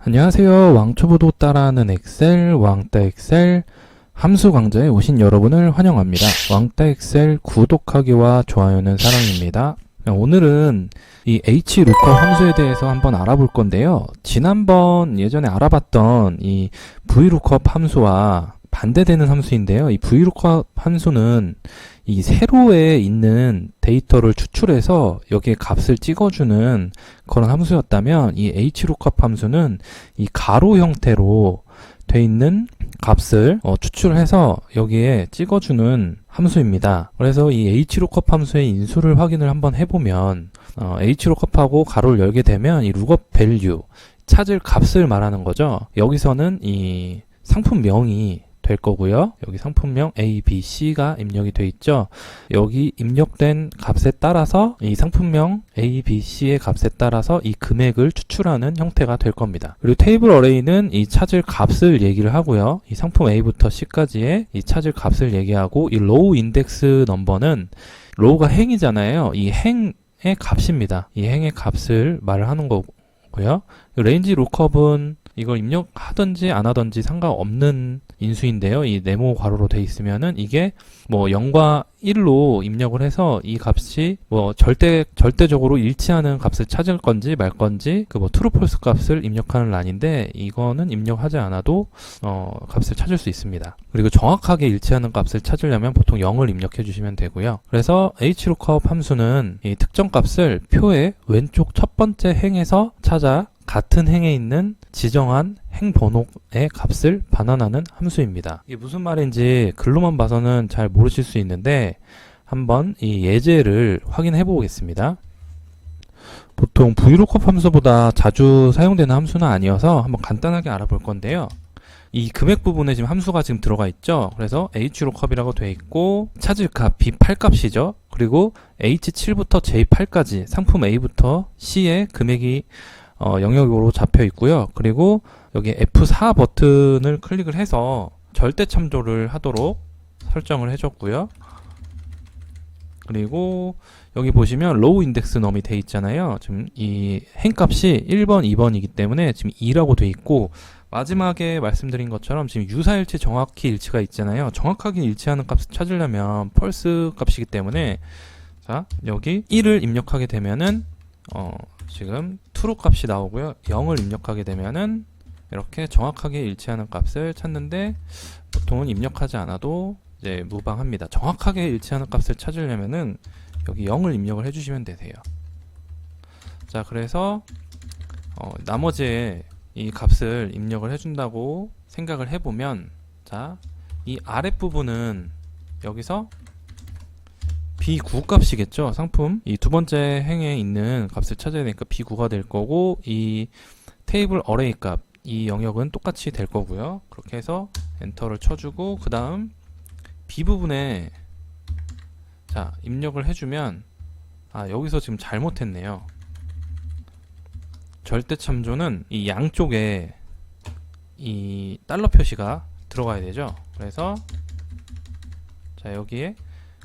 안녕하세요. 왕초보도 따라하는 엑셀, 왕따 엑셀 함수 강좌에 오신 여러분을 환영합니다. 왕따 엑셀 구독하기와 좋아요는 사랑입니다. 오늘은 이 hlookup 함수에 대해서 한번 알아볼 건데요. 지난번 예전에 알아봤던 이 vlookup 함수와 반대되는 함수인데요. 이 vlookup 함수는 이 세로에 있는 데이터를 추출해서 여기에 값을 찍어주는 그런 함수였다면 이 hlookup 함수는 이 가로 형태로 돼 있는 값을 어, 추출해서 여기에 찍어주는 함수입니다. 그래서 이 hlookup 함수의 인수를 확인을 한번 해보면 어, hlookup하고 가로를 열게 되면 이 lookup value 찾을 값을 말하는 거죠. 여기서는 이 상품명이 될 거고요. 여기 상품명 A, B, C가 입력이 돼 있죠. 여기 입력된 값에 따라서 이 상품명 A, B, C의 값에 따라서 이 금액을 추출하는 형태가 될 겁니다. 그리고 테이블 어레이는 이 찾을 값을 얘기를 하고요. 이 상품 A부터 C까지의 이 찾을 값을 얘기하고 이 로우 인덱스 넘버는 로우가 행이잖아요. 이 행의 값입니다. 이 행의 값을 말을 하는 거고요. 레인지 로컵은 이걸 입력하든지 안 하든지 상관없는 인수인데요. 이 네모 괄호로 돼 있으면은 이게 뭐 0과 1로 입력을 해서 이 값이 뭐 절대 절대적으로 일치하는 값을 찾을 건지 말 건지 그뭐 true false 값을 입력하는 란인데 이거는 입력하지 않아도 어 값을 찾을 수 있습니다. 그리고 정확하게 일치하는 값을 찾으려면 보통 0을 입력해 주시면 되고요. 그래서 hlookup 함수는 이 특정 값을 표의 왼쪽 첫 번째 행에서 찾아 같은 행에 있는 지정한 행 번호의 값을 반환하는 함수입니다. 이게 무슨 말인지 글로만 봐서는 잘 모르실 수 있는데 한번 이 예제를 확인해 보겠습니다. 보통 vlookup 함수보다 자주 사용되는 함수는 아니어서 한번 간단하게 알아볼 건데요. 이 금액 부분에 지금 함수가 지금 들어가 있죠. 그래서 hlookup이라고 되어 있고 찾을 값 B8 값이죠. 그리고 H7부터 J8까지 상품 A부터 C의 금액이 어, 영역으로 잡혀 있고요. 그리고 여기 F4 버튼을 클릭을 해서 절대 참조를 하도록 설정을 해줬고요. 그리고 여기 보시면 로우 인덱스 넘이 돼 있잖아요. 지금 이 행값이 1번, 2번이기 때문에 지금 2라고 돼 있고 마지막에 말씀드린 것처럼 지금 유사일치 정확히 일치가 있잖아요. 정확하게 일치하는 값을 찾으려면 펄스 값이기 때문에 자 여기 1을 입력하게 되면은 어 지금 true 값이 나오고요. 0을 입력하게 되면은 이렇게 정확하게 일치하는 값을 찾는데 보통은 입력하지 않아도 이제 무방합니다. 정확하게 일치하는 값을 찾으려면은 여기 0을 입력을 해주시면 되세요. 자, 그래서 어, 나머지의 이 값을 입력을 해준다고 생각을 해보면 자, 이 아랫부분은 여기서 B9 값이겠죠. 상품 이 두 번째 행에 있는 값을 찾아야 되니까 B9가 될 거고 이 테이블 어레이 값 이 영역은 똑같이 될 거고요. 그렇게 해서 엔터를 쳐주고 그 다음 B 부분에 자 입력을 해주면 아 여기서 지금 잘못했네요. 절대 참조는 이 양쪽에 이 달러 표시가 들어가야 되죠. 그래서 자 여기에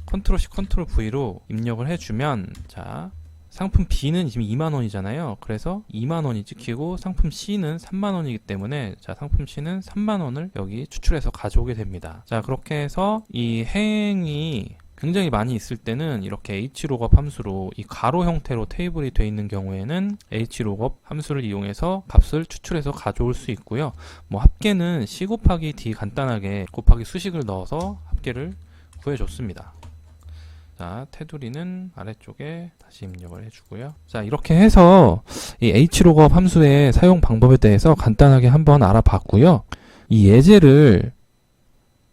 컨트롤 C 컨트롤 V로 입력을 해주면 자 상품 B는 지금 2만원이잖아요. 그래서 2만원이 찍히고 상품 C는 3만원이기 때문에 자 상품 C는 3만원을 여기 추출해서 가져오게 됩니다. 자 그렇게 해서 이 행이 굉장히 많이 있을 때는 이렇게 hlookup 함수로 이 가로 형태로 테이블이 되어 있는 경우에는 hlookup 함수를 이용해서 값을 추출해서 가져올 수 있고요. 뭐 합계는 C 곱하기 D 간단하게 곱하기 수식을 넣어서 합계를 구해줬습니다 자, 테두리는 아래쪽에 다시 입력을 해주고요. 자, 이렇게 해서 이 hlookup 함수의 사용 방법에 대해서 간단하게 한번 알아봤고요. 이 예제를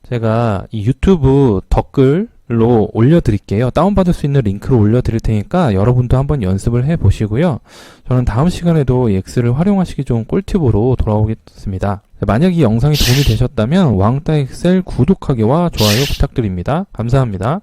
제가 이 유튜브 댓글로 올려드릴게요. 다운받을 수 있는 링크로 올려드릴 테니까 여러분도 한번 연습을 해 보시고요. 저는 다음 시간에도 이 엑스를 활용하시기 좋은 꿀팁으로 돌아오겠습니다. 만약 이 영상이 도움이 되셨다면 왕따 엑셀 구독하기와 좋아요 부탁드립니다. 감사합니다.